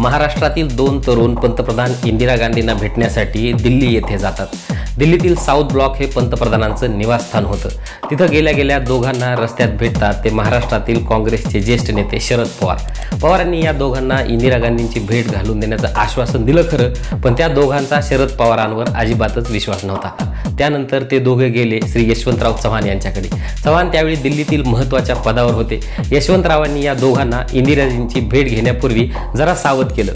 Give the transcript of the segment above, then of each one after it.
महाराष्ट्रातील दोन तरुण पंतप्रधान इंदिरा गांधींना भेटण्यासाठी दिल्ली येथे जातात. दिल्लीतील साऊथ ब्लॉक हे पंतप्रधानांचं निवासस्थान होतं. तिथं गेल्या गेल्या दोघांना रस्त्यात भेटतात ते महाराष्ट्रातील काँग्रेसचे ज्येष्ठ नेते शरद पवार. पवारांनी या दोघांना इंदिरा गांधींची भेट घालून देण्याचं आश्वासन दिलं खरं पण त्या दोघांचा शरद पवारांवर अजिबातच विश्वास नव्हता. त्यानंतर ते दोघे गेले श्री यशवंतराव चव्हाण यांच्याकडे. चव्हाण त्यावेळी दिल्लीतील महत्त्वाच्या पदावर होते. यशवंतरावांनी या दोघांना इंदिराजींची भेट घेण्यापूर्वी जरा सावध केलं.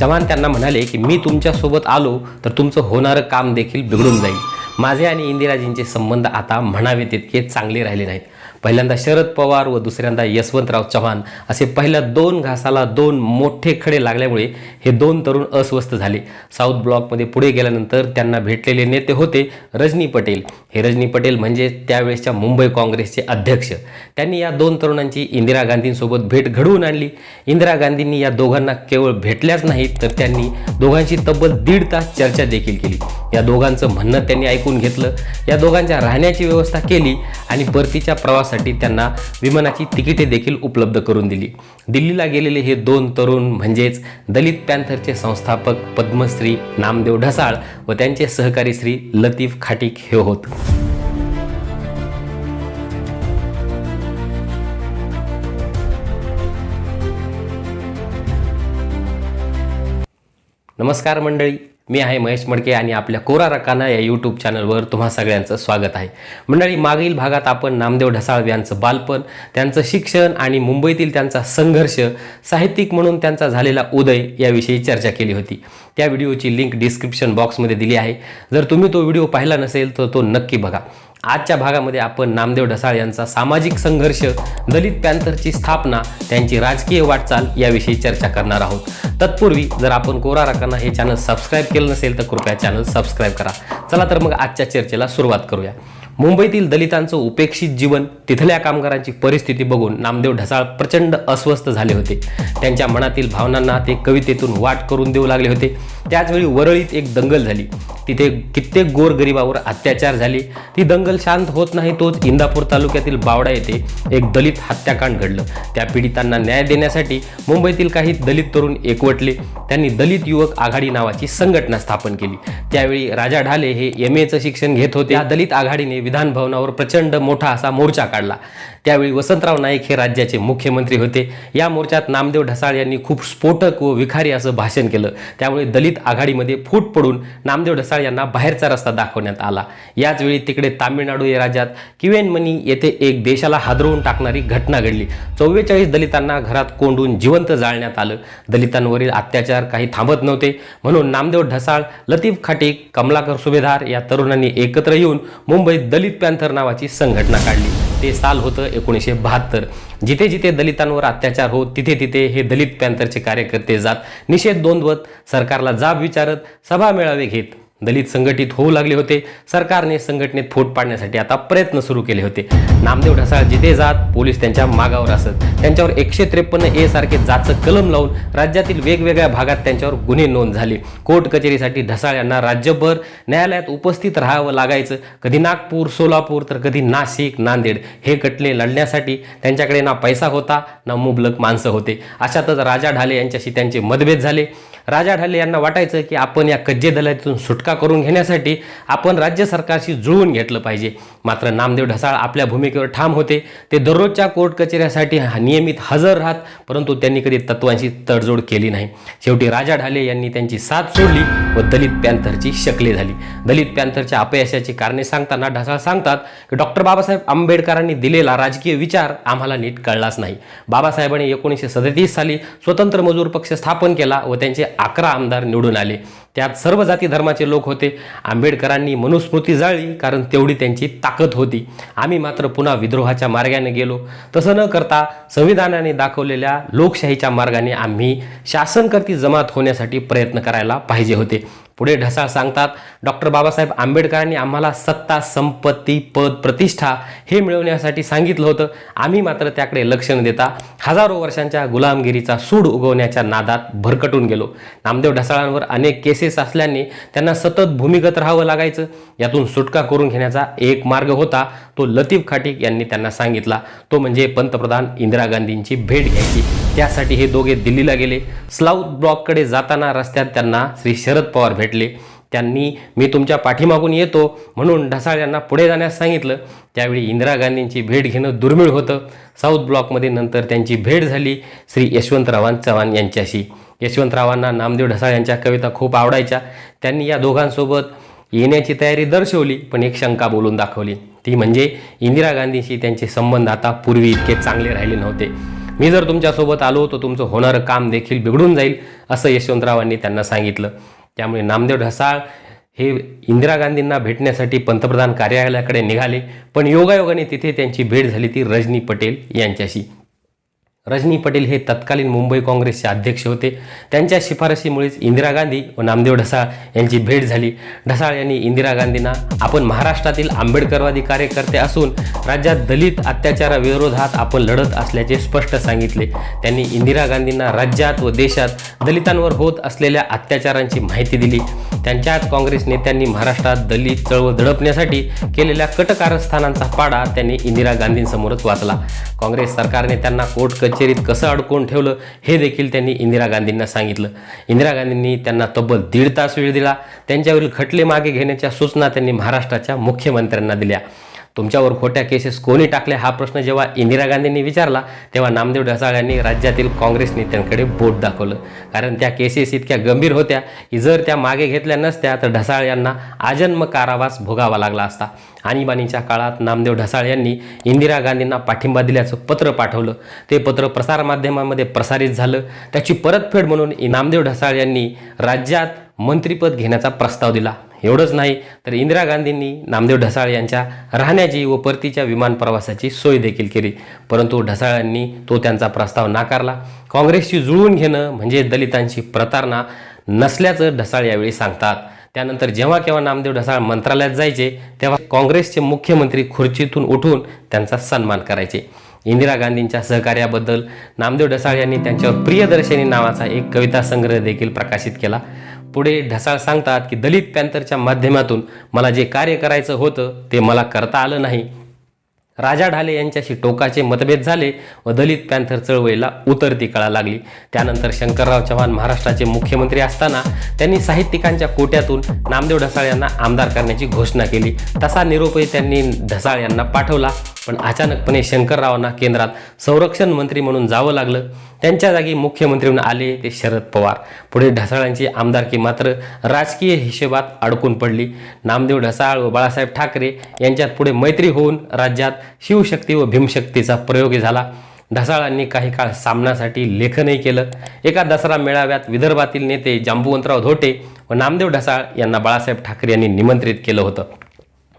चव्हाण त्यांना म्हणाले की मी तुमच्यासोबत आलो तर तुमचं होणारं काम देखील बिघडून जाईल. माझे आणि इंदिराजींचे संबंध आता म्हणावे तितके चांगले राहिले नाहीत. पहिल्यांदा शरद पवार व दुसऱ्यांदा यशवंतराव चव्हाण असे पहिल्या दोन घासाला दोन मोठे खडे लागल्यामुळे हे दोन तरुण अस्वस्थ झाले. साऊथ ब्लॉकमध्ये पुढे गेल्यानंतर त्यांना भेटलेले नेते होते रजनी पटेल. हे रजनी पटेल म्हणजे त्यावेळेसच्या मुंबई काँग्रेसचे अध्यक्ष. त्यांनी या दोन तरुणांची इंदिरा गांधींसोबत भेट घडवून आणली. इंदिरा गांधींनी या दोघांना केवळ भेटल्याच नाहीत तर त्यांनी दोघांची तब्बल दीड तास चर्चा देखील केली. या दोघांचं म्हणणं त्यांनी ऐकून घेतलं. या दोघांच्या राहण्याची व्यवस्था केली आणि परतीच्या प्रवासासाठी त्यांना विमानाची तिकिटे देखील उपलब्ध करून दिली. दिल्लीला गेलेले हे दोन तरुण म्हणजेच दलित पॅन्थरचे संस्थापक पद्मश्री नामदेव ढसाळ व त्यांचे सहकारी श्री लतीफ खाटीक हे होत. नमस्कार मंडळी. मी आहे महेश मडके आणि आपल्या कोरा रकाना या यूट्यूब चॅनलवर तुम्हा सगळ्यांचं स्वागत आहे. मंडळी मागील भागात आपण नामदेव ढसाळ यांचं बालपण त्यांचं शिक्षण आणि मुंबईतील त्यांचा संघर्ष साहित्यिक म्हणून त्यांचा झालेला उदय याविषयी चर्चा केली होती. त्या व्हिडिओची लिंक डिस्क्रिप्शन बॉक्समध्ये दिली आहे. जर तुम्ही तो व्हिडिओ पाहिला नसेल तर तो नक्की बघा. आजच्या भागामध्ये आपण नामदेव ढसाळ यांचा सामाजिक संघर्ष दलित पॅन्थरची स्थापना त्यांची राजकीय वाटचाल याविषयी चर्चा करणार आहोत. तत्पूर्वी जर आपण कोरा राखांना हे चॅनल सबस्क्राईब केलं नसेल तर कृपया चॅनल सबस्क्राईब करा. चला तर मग आजच्या चर्चेला सुरुवात करूया. मुंबईतील दलितांचं उपेक्षित जीवन तिथल्या कामगारांची परिस्थिती बघून नामदेव ढसाळ प्रचंड अस्वस्थ झाले होते. त्यांच्या मनातील भावनांना ते कवितेतून वाट करून देऊ लागले होते. त्याचवेळी वरळीत एक दंगल झाली. तिथे कित्येक गोरगरिबावर अत्याचार झाले. ती दंगल शांत होत नाही तोच इंदापूर तालुक्यातील बावडा येथे एक दलित हत्याकांड घडलं. त्या पीडितांना न्याय देण्यासाठी मुंबईतील काही दलित तरुण एकवटले. त्यांनी दलित युवक आघाडी नावाची संघटना स्थापन केली. त्यावेळी राजा ढाले हे एम एचं शिक्षण घेत होते. या दलित आघाडीने विधान भवनावर प्रचंड मोठा असा मोर्चा काढला. त्यावेळी वसंतराव नाईक हे राज्याचे मुख्यमंत्री होते. या मोर्चात नामदेव ढसाळ यांनी खूप स्फोटक व विखारी असं भाषण केलं. त्यामुळे दलित आघाडीमध्ये फूट पडून नामदेव ढसाळ यांना बाहेरचा रस्ता दाखवण्यात आला. याचवेळी तिकडे तामिळनाडू या राज्यात किवेनमनी येथे एक देशाला हादरवून टाकणारी घटना घडली. चव्वेचाळीस दलितांना घरात कोंडून जिवंत जाळण्यात आलं. दलितांवरील अत्याचार काही थांबत नव्हते. म्हणून नामदेव ढसाळ लतीफ खाटीक कमलाकर सुभेदार या तरुणांनी एकत्र येऊन मुंबईत दलित पॅन्थर नावाची संघटना काढली. ते साल होतं एकोणीसशे बहात्तर. जिथे जिथे दलितांवर अत्याचार होत तिथे तिथे हे दलित पॅन्थरचे कार्यकर्ते जात. निषेध नोंदवत सरकारला जाब विचारत सभा मेळावे घेत. दलित संघटित होऊ लागले होते. सरकारने संघटनेत फूट पाडण्यासाठी आता प्रयत्न सुरू केले होते. नामदेव ढसाळ जिथे जात पोलीस त्यांच्या मागावर असत. त्यांच्यावर एकशे त्रेपन्न ए सारखे जाचं कलम लावून राज्यातील वेगवेगळ्या भागात त्यांच्यावर गुन्हे नोंद झाले. कोर्ट कचेरीसाठी ढसाळ यांना राज्यभर न्यायालयात उपस्थित राहावं लागायचं. कधी नागपूर सोलापूर तर कधी नाशिक नांदेड हे कटले लढण्यासाठी त्यांच्याकडे ना पैसा होता ना मुबलक माणसं होते. अशातच राजा ढाले यांच्याशी त्यांचे मतभेद झाले. राजा ढाले यांना वाटायचं की आपण या कज्जे दलातून सुटका करून घेण्यासाठी आपण राज्य सरकारशी जुळवून घेतलं पाहिजे. मात्र नामदेव ढसाळ आपल्या भूमिकेवर ठाम होते. ते दररोजच्या कोर्ट कचेऱ्यासाठी नियमित हजर राहत परंतु त्यांनी कधी तत्वांशी तडजोड केली नाही. शेवटी राजा ढाले यांनी त्यांची साथ सोडली व दलित पॅन्थरची शकले झाली. दलित पॅन्थरच्या अपयशाची कारणे सांगताना ढसाळ सांगतात की डॉक्टर बाबासाहेब आंबेडकरांनी दिलेला राजकीय विचार आम्हाला नीट कळलाच नाही. बाबासाहेबांनी एकोणीसशे सदतीस साली स्वतंत्र मजूर पक्ष स्थापन केला व त्यांचे अकरा आमदार निवडून आले. त्यात सर्व जाती धर्माचे लोक होते. आंबेडकरांनी मनुस्मृती जाळली कारण तेवढी त्यांची ताकद होती. आम्ही मात्र पुन्हा विद्रोहाच्या मार्गाने गेलो. तसं न करता संविधानाने दाखवलेल्या लोकशाहीच्या मार्गाने आम्ही शासनकर्ती जमात होण्यासाठी प्रयत्न करायला पाहिजे होते. पुढे ढसाळ सांगतात डॉक्टर बाबासाहेब आंबेडकरांनी आम्हाला सत्ता संपत्ती पद प्रतिष्ठा हे मिळवण्यासाठी सांगितलं होतं. आम्ही मात्र त्याकडे लक्ष न देता हजारो वर्षांच्या गुलामगिरीचा सूड उगवण्याच्या नादात भरकटून गेलो. नामदेव ढसाळांवर अनेक केसेस केसेस असल्याने त्यांना सतत भूमिगत राहावं लागायचं. यातून सुटका करून घेण्याचा एक मार्ग होता तो लतीफ खाटिक यांनी त्यांना सांगितला. तो म्हणजे पंतप्रधान इंदिरा गांधींची भेट घ्यायची. त्यासाठी हे दोघे दिल्लीला गेले. स्लाउथ ब्लॉककडे जाताना रस्त्यात त्यांना श्री शरद पवार भेटले. त्यांनी मी तुमच्या पाठीमागून येतो म्हणून ढसाळ यांना पुढे जाण्यास सांगितलं. त्यावेळी इंदिरा गांधींची भेट घेणं दुर्मिळ होतं. साऊथ ब्लॉकमध्ये नंतर त्यांची भेट झाली. श्री यशवंतरावान चव्हाण यांच्याशी. यशवंतरावांना नामदेव ढसाळ यांच्या कविता खूप आवडायच्या. त्यांनी या दोघांसोबत येण्याची तयारी दर्शवली पण एक शंका बोलून दाखवली. ती म्हणजे इंदिरा गांधींशी त्यांचे संबंध आता पूर्वी इतके चांगले राहिले नव्हते. मी जर तुमच्यासोबत आलो तर तुमचं होणारं काम देखील बिघडून जाईल असं यशवंतरावांनी त्यांना सांगितलं. त्यामुळे नामदेव ढसाळ हे इंदिरा गांधींना भेटण्यासाठी पंतप्रधान कार्यालयाकडे निघाले पण योगायोगाने तिथे त्यांची भेट झाली ती रजनी पटेल यांच्याशी. रजनी पटेल हे तत्कालीन मुंबई काँग्रेसचे अध्यक्ष होते. त्यांच्या शिफारशीमुळेच इंदिरा गांधी व नामदेव ढसाळ यांची भेट झाली. ढसाळ यांनी इंदिरा गांधींना आपण महाराष्ट्रातील आंबेडकरवादी कार्यकर्ते असून राज्यात दलित अत्याचाराविरोधात आपण लढत असल्याचे स्पष्ट सांगितले. त्यांनी इंदिरा गांधींना राज्यात व देशात दलितांवर होत असलेल्या अत्याचारांची माहिती दिली. त्यांच्याच काँग्रेस नेत्यांनी महाराष्ट्रात दलित चळवळ दडपण्यासाठी केलेल्या कट कारस्थानांचा पाडा त्यांनी इंदिरा गांधींसमोरच वाचला. काँग्रेस सरकारने त्यांना कोर्ट कचेरीत कसं अडकवून ठेवलं हे देखील त्यांनी इंदिरा गांधींना सांगितलं. इंदिरा गांधींनी त्यांना तब्बल दीड तास वेळ दिला. त्यांच्यावरील खटले मागे घेण्याच्या सूचना त्यांनी महाराष्ट्राच्या मुख्यमंत्र्यांना दिल्या. तुमच्यावर खोट्या केसेस कोणी टाकल्या हा प्रश्न जेव्हा इंदिरा गांधींनी विचारला तेव्हा नामदेव ढसाळ यांनी राज्यातील काँग्रेस नेत्यांकडे बोट दाखवलं. कारण त्या केसेस इतक्या गंभीर होत्या की जर त्या मागे घेतल्या नसत्या तर ढसाळ यांना आजन्म कारावास भोगावा लागला असता. आणीबाणीच्या काळात नामदेव ढसाळ यांनी इंदिरा गांधींना पाठिंबा दिल्याचं पत्र पाठवलं. ते पत्र प्रसारमाध्यमांमध्ये प्रसारित झालं. त्याची परतफेड म्हणून नामदेव ढसाळ यांनी राज्यात मंत्रिपद घेण्याचा प्रस्ताव दिला. एवढंच नाही तर इंदिरा गांधींनी नामदेव ढसाळ यांच्या राहण्याची व परतीच्या विमान प्रवासाची सोय देखील केली. परंतु ढसाळांनी तो त्यांचा प्रस्ताव नाकारला. काँग्रेसशी जुळवून घेणं म्हणजे दलितांची प्रतारणा नसल्याचं ढसाळ यावेळी सांगतात. त्यानंतर जेव्हा केव्हा नामदेव ढसाळ मंत्रालयात जायचे तेव्हा काँग्रेसचे मुख्यमंत्री खुर्चीतून उठून त्यांचा सन्मान करायचे. इंदिरा गांधींच्या सहकार्याबद्दल नामदेव ढसाळ यांनी त्यांच्यावर प्रियदर्शनी नावाचा एक कविता संग्रह देखील प्रकाशित केला. पुढे ढसाळ सांगतात की दलित पॅन्थरच्या माध्यमातून मला जे कार्य करायचं होतं ते मला करता आलं नाही. राजा ढाले यांच्याशी टोकाचे मतभेद झाले व दलित पॅन्थर चळवळीला उतरती कळा लागली. त्यानंतर शंकरराव चव्हाण महाराष्ट्राचे मुख्यमंत्री असताना त्यांनी साहित्यिकांच्या कोट्यातून नामदेव ढसाळ यांना आमदार करण्याची घोषणा केली. तसा निरोपही त्यांनी ढसाळ यांना पाठवला. पण अचानकपणे शंकररावांना केंद्रात संरक्षण मंत्री म्हणून जावं लागलं. त्यांच्या जागी मुख्यमंत्री म्हणून आले ते शरद पवार. पुढे ढसाळांची आमदारकी मात्र राजकीय हिशेबात अडकून पडली. नामदेव ढसाळ व बाळासाहेब ठाकरे यांच्यात पुढे मैत्री होऊन राज्यात शिवशक्ती व भीमशक्तीचा प्रयोग झाला. ढसाळांनी काही काळ सामनासाठी लेखनही केलं. एका दसरा मेळाव्यात विदर्भातील नेते जांबुवंतराव धोटे व नामदेव ढसाळ यांना बाळासाहेब ठाकरे यांनी निमंत्रित केलं होतं.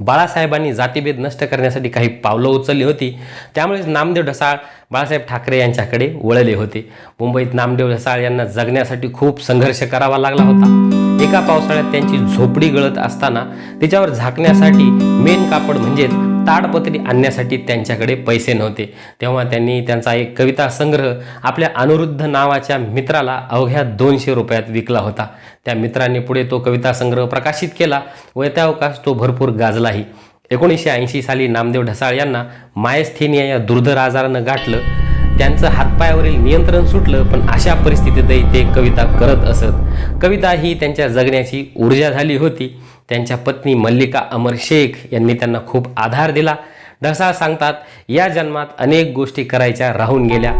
बाळासाहेबांनी जातीभेद नष्ट करण्यासाठी काही पावलं उचलली होती. त्यामुळेच नामदेव ढसाळ बाळासाहेब ठाकरे यांच्याकडे वळले होते. मुंबईत नामदेव ढसाळ यांना जगण्यासाठी खूप संघर्ष करावा लागला होता. एका पावसाळ्यात त्यांची झोपडी गळत असताना तिच्यावर झाकण्यासाठी मेन कापड म्हणजेच ताडपत्री आणण्यासाठी त्यांच्याकडे पैसे नव्हते. तेव्हा त्यांनी त्यांचा एक कविता संग्रह आपल्या अनुरुद्ध नावाच्या मित्राला अवघ्या दोनशे रुपयात विकला होता. त्या मित्राने पुढे तो कविता संग्रह प्रकाशित केला व त्या अवकाश तो भरपूर गाजलाही. एकोणीसशे ऐंशी साली नामदेव ढसाळ यांना मायस्थेनिया या दुर्धर आजारानं गाठलं. त्यांचं हातपायावरील नियंत्रण सुटलं पण अशा परिस्थितीतही ते कविता करत असत. कविता ही त्यांच्या जगण्याची ऊर्जा झाली होती. त्यांच्या पत्नी मल्लिका अमर शेख यांनी त्यांना खूप आधार दिला. ढसाळ सांगतात या जन्मात अनेक गोष्टी करायच्या राहून गेल्या.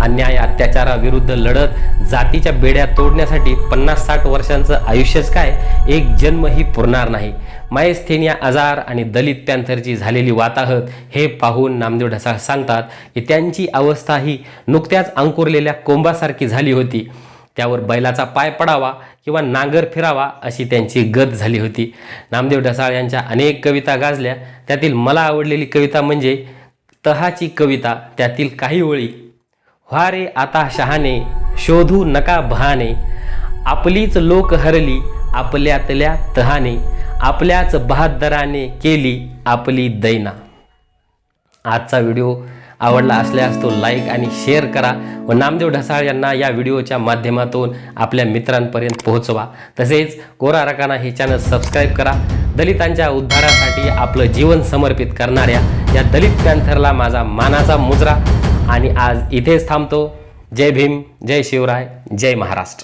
अन्याय अत्याचाराविरुद्ध लढत जातीच्या बेड्या तोडण्यासाठी पन्नास साठ वर्षांचं आयुष्यच काय? एक जन्मही पुरणार नाही. मायस्थेनिया आजार आणि दलित पॅन्थरची झालेली वाताहत हे पाहून नामदेव ढसाळ सांगतात की त्यांची अवस्था ही नुकत्याच अंकुरलेल्या कोंबासारखी झाली होती. त्यावर बैलाचा पाय पडावा किंवा नांगर फिरावा अशी त्यांची गत झाली होती. नामदेव ढसाळ यांच्या अनेक कविता गाजल्या. त्यातील मला आवडलेली कविता म्हणजे तहाची कविता. त्यातील काही ओळी व्हा रे आता शहाणे शोधू नका बहाने आपलीच लोक हरली आपल्यातल्या तहाने. आपल्याच बहादराने केली आपली दैना. आजचा व्हिडिओ आवडला असल्यास तो लाईक आणि शेअर करा व नामदेव ढसाळ यांना या व्हिडिओच्या माध्यमातून आपल्या मित्रांपर्यंत पोहोचवा. तसेच कोरा रकाना हे चॅनल सबस्क्राईब करा. दलितांच्या उद्धारासाठी आपलं जीवन समर्पित करणाऱ्या या दलित पॅन्थरला माझा मानाचा मुजरा. आणि आज इथेच थांबतो. जय भीम जय शिवराय जय महाराष्ट्र.